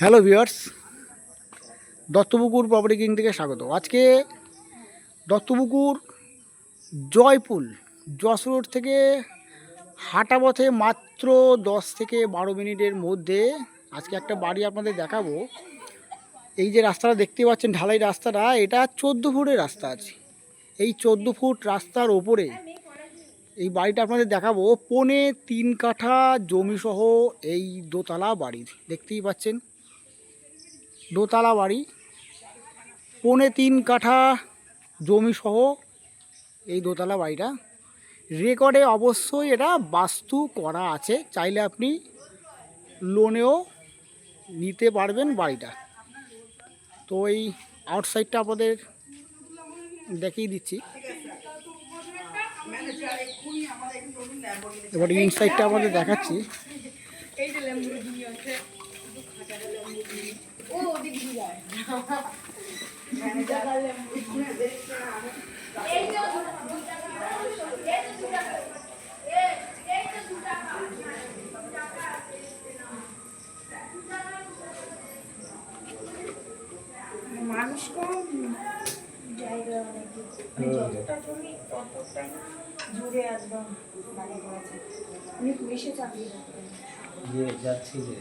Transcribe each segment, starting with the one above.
Hello viewers, Dattapukur property king থেকে স্বাগত। আজকে দত্তপুকুর জয়পুল, যশ রোড থেকে হাঁটা পথে মাত্র দশ থেকে বারো মিনিটের মধ্যে আজকে একটা বাড়ি আপনাদের দেখাবো। এই যে রাস্তাটা দেখতে পাচ্ছেন, ঢালাই রাস্তাটা, এটা চোদ্দ ফুটের রাস্তা আছে। এই চোদ্দ ফুট রাস্তার ওপরে এই বাড়িটা আপনাদের দেখাবো। পনে তিন কাঠা জমিসহ এই দোতলা বাড়ি, দেখতেই পাচ্ছেন। দোতলা বাড়ি, পনে তিন কাঠা জমিসহ এই দোতলা বাড়িটা। রেকর্ডে অবশ্যই এটা বাস্তু করা আছে, চাইলে আপনি লোনেও নিতে পারবেন বাড়িটা। তো এই আউটসাইডটা আপনাদের দেখিয়ে দিচ্ছি। এবার ইনসাইডটা আমাদের দেখাচ্ছি। মানুষ কম জায়গা অনেক মানে যতটা জমি ততটাই জুড়ে একদম বাড়ি করেছে উনি পুলিশে চাকরি করতেন যাচ্ছি যে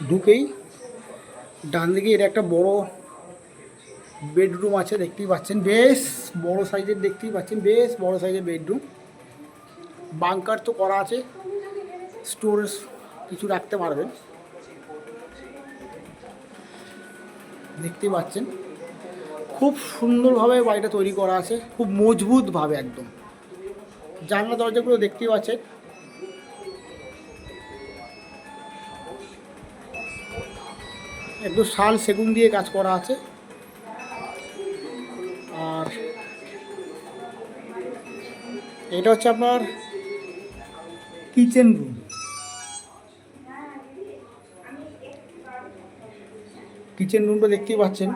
ঢুকেই ডান দিকে এর একটা বড় বেডরুম আছে, দেখতেই পাচ্ছেন। বেশ বড় সাইজের, দেখতেই পাচ্ছেন। বেশ বড় সাইজের বেডরুম। বাংকার তো করা আছে। স্টোরেজ কিছু রাখতে পারবেন। দেখতেই পাচ্ছেন। খুব সুন্দরভাবে বাড়িটা তৈরি করা আছে। খুব মজবুতভাবে একদম। জানলা দরজাগুলো দেখতেই পাচ্ছেন। একদম শাল সেগুন দিয়ে কাজ করা আছে। আর এটা হচ্ছে আপনার কিচেন রুম। কিচেন রুমটা দেখতেই পাচ্ছেন।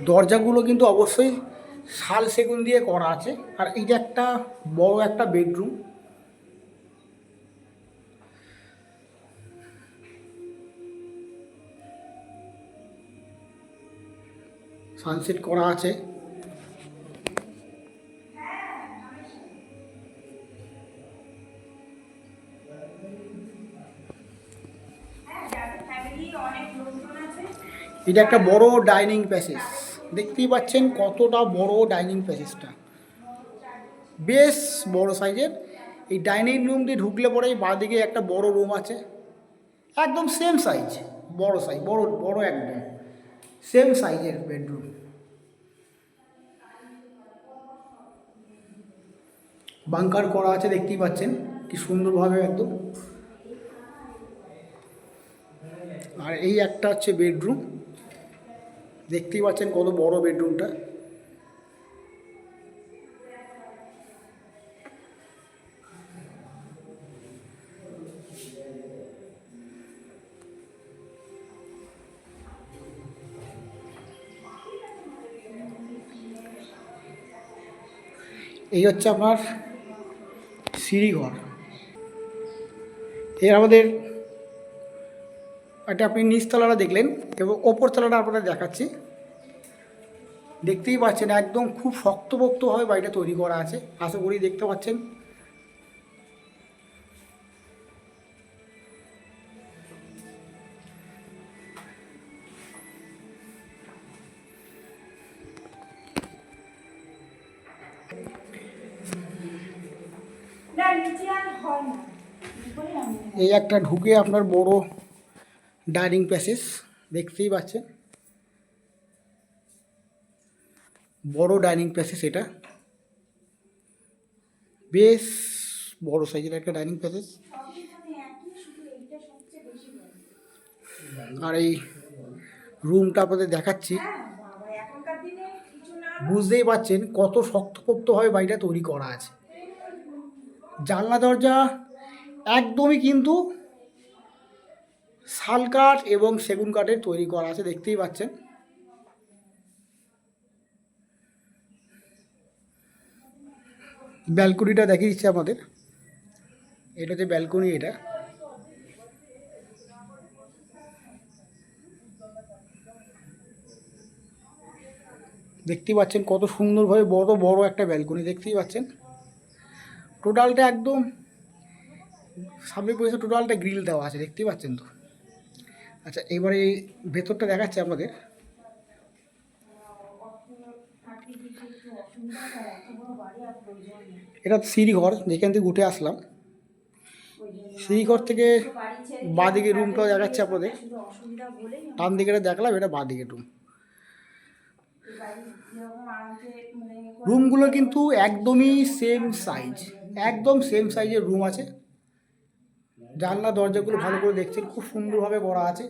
দরজাগুলো কিন্তু অবশ্যই শাল সেগুন দিয়ে করা আছে। আর এইটা একটা বড় একটা বেডরুম। সানসেট করা আছে। এটা একটা বড় ডাইনিং প্যাসেজ। দেখতেই পাচ্ছেন কতটা বড় ডাইনিং প্যাসেজটা। বেশ বড় সাইজের। এই ডাইনিং রুম দিয়ে ঢুকলে পরেই বাঁদিকে একটা বড় রুম আছে। একদম সেম সাইজ বড় সাইজ বড় বড় একদম। সেম সাইজের বেডরুম বাংকার করা আছে, দেখতেই পাচ্ছেন। কি সুন্দরভাবে একদম। আর এই একটা হচ্ছে বেডরুম দেখতেই পাচ্ছেন কত বড় বেডরুমটা। এই হচ্ছে আপনার সিঁড়িঘর। এর আমাদের এটা আপনি নিচতলাটা দেখলেন এবং ওপরতলাটা আপনাদের দেখাচ্ছি। দেখতেই পাচ্ছেন একদম খুব শক্তপোক্তভাবে বাড়িটা তৈরি করা আছে। আশা করি দেখতে পাচ্ছেন। এই একটা ঢুকে আপনার বড় ডাইনিং প্যাসেজ দেখতেই পাচ্ছেন। বড় ডাইনিং প্যাসেজ এটা বেশ বড় সাইজের একটা ডাইনিং প্যাসেজ আর এই রুমটা আপনাদের দেখাচ্ছি। বুঝতেই পাচ্ছেন কত শক্তপোক্তভাবে বাড়িটা তৈরি করা আছে। জানলা, দরজা একদমই কিন্তু শাল কাঠ এবং সেগুন কাঠের তৈরি করা আছে, দেখতেই পাচ্ছেন। ব্যালকনিটা দেখিয়ে দিচ্ছে আমাদের। এটা হচ্ছে ব্যালকনি এটা। দেখতেই পাচ্ছেন কত সুন্দরভাবে বড় বড় একটা ব্যালকনি, দেখতেই পাচ্ছেন। টোটালটা একদম সামনে পড়েছে টোটালটা গ্রিল দেওয়া আছে, দেখতেই পাচ্ছেন তো। আচ্ছা এবারে এই ভেতরটা দেখাচ্ছে আপনাদের। এটা সিঁড়ি ঘর যেখান থেকে উঠে আসলাম। সিঁড়ি ঘর থেকে বাঁদিকে রুমটাও দেখাচ্ছে আপনাদের। ডান দিকে দেখলাম, এটা বাঁদিকে রুম রুমগুলো কিন্তু একদমই সেম সাইজ একদম সেম সাইজের রুম আছে। জানলা, দরজাগুলো ভালো করে দেখছেন, খুব সুন্দরভাবে করা আছে।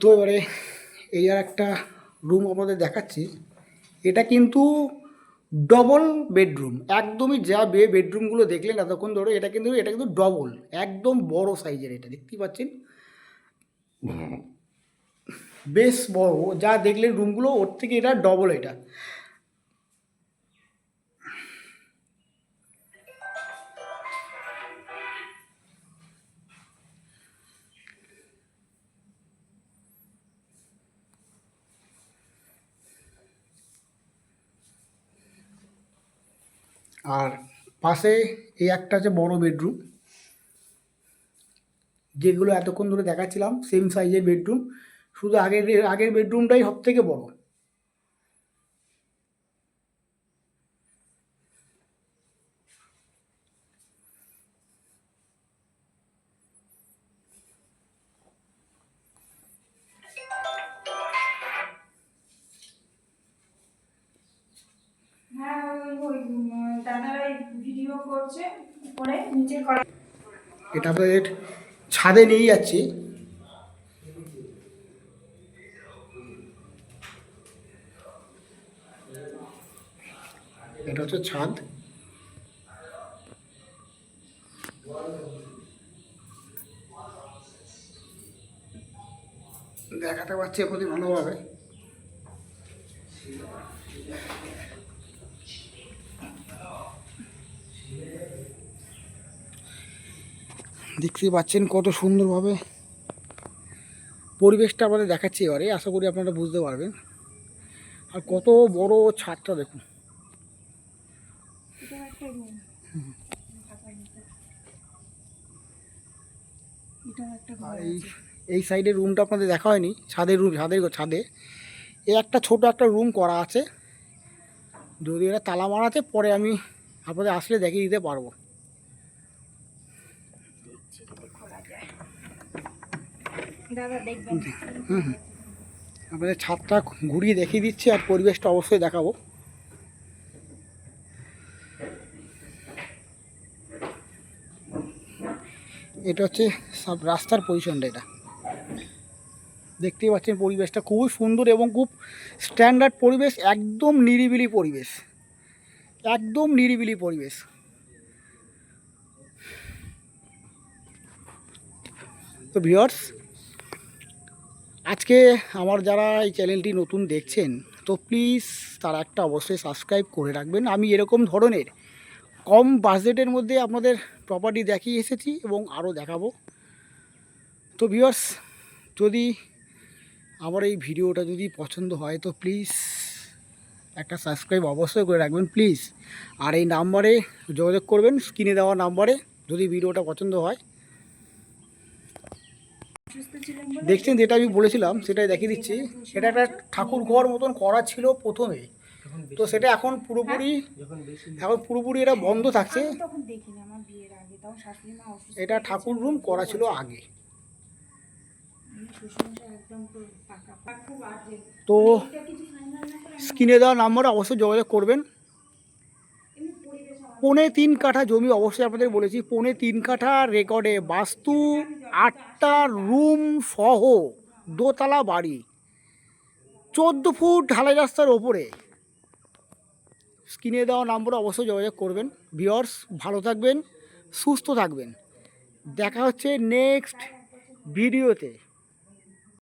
তো এবারে এই আর একটা রুম আমাদের দেখাচ্ছি। এটা কিন্তু ডবল বেডরুম একদমই যা বে বেডরুমগুলো দেখলেন এতক্ষণ ধরে এটা কিন্তু এটা কিন্তু ডবল একদম বড় সাইজের এটা দেখতেই পাচ্ছেন? বেশ বড় যা দেখলেন রুমগুলো ওর থেকে এটা ডবল এটা। আর পাশে এই একটা আছে বড় বেডরুম, যেগুলো এতক্ষণ ধরে দেখাচ্ছিলাম সেম সাইজের বেডরুম, শুধু আগের আগের বেডরুমটাই সব থেকে বড়। হ্যাঁ ওই এটা আপনাদের ছাদে নিয়ে যাচ্ছি। এটা হচ্ছে ছাদ। দেখাতে পারছি আপনাদের ভালোভাবে। দেখতেই পাচ্ছেন কত সুন্দরভাবে পরিবেশটা আমাদের দেখাচ্ছি এবারে, আশা করি আপনারা বুঝতে পারবেন। আর কত বড় ছাদটা দেখুন। এই এই সাইডের রুমটা আপনাদের দেখা হয়নি, ছাদের রুম, ছাদের, ছাদে। এই একটা ছোট একটা রুম করা আছে। যদি এটা তালা মারা আছে পরে আমি আপনাদের আসলে দেখিয়ে দিতে পারব। আপনাদের ছাদটা ঘুরিয়ে দেখিয়ে দিচ্ছি আর পরিবেশটা অবশ্যই দেখাবো। এটা হচ্ছে সব রাস্তার পজিশনটা এটা। দেখতেই পাচ্ছেন পরিবেশটা খুবই সুন্দর এবং খুব স্ট্যান্ডার্ড পরিবেশ, একদম নিরিবিলি পরিবেশ। একদম নিরিবিলি পরিবেশ। তো ভিওর্স আজকে আমার যারা এই চ্যানেলটি নতুন দেখছেন, তো প্লিজ তারা একটা অবশ্যই সাবস্ক্রাইব করে রাখবেন। আমি এরকম ধরনের কম বাজেটের মধ্যে আপনাদের প্রপার্টি দেখিয়ে এসেছি এবং আরও দেখাবো। তো ভিউয়ার্স যদি আমার এই ভিডিওটা যদি পছন্দ হয়, তো প্লিজ একটা সাবস্ক্রাইব অবশ্যই করে রাখবেন প্লিজ আর এই নাম্বারে যোগাযোগ করবেন স্ক্রিনে দেওয়া নাম্বারে যদি ভিডিওটা পছন্দ হয় দেখছেন যেটা আমি বলেছিলাম সেটাই দেখিয়ে দিচ্ছি। সেটা একটা ঠাকুর ঘর মতন করা ছিল প্রথমে। তো সেটা এখন পুরোপুরি এখন পুরোপুরি এটা বন্ধ থাকছে। এটা ঠাকুর রুম করা ছিল আগে। তো এটা কিছু ফাইনাল না করে স্ক্রিনে দেওয়া নাম্বারে অবশ্যই যোগাযোগ করবেন। পৌনে তিন কাঠা জমি অবশ্যই আপনাদের বলেছি পৌনে তিন কাঠা রেকর্ডে। বাস্তু আটটা রুম সহ দোতলা বাড়ি। চোদ্দ ফুট ঢালাই রাস্তার ওপরে। স্ক্রিনে দেওয়া নম্বরে অবশ্যই যোগাযোগ করবেন। ভিওর্স ভালো থাকবেন, সুস্থ থাকবেন। দেখা হচ্ছে নেক্সট ভিডিওতে।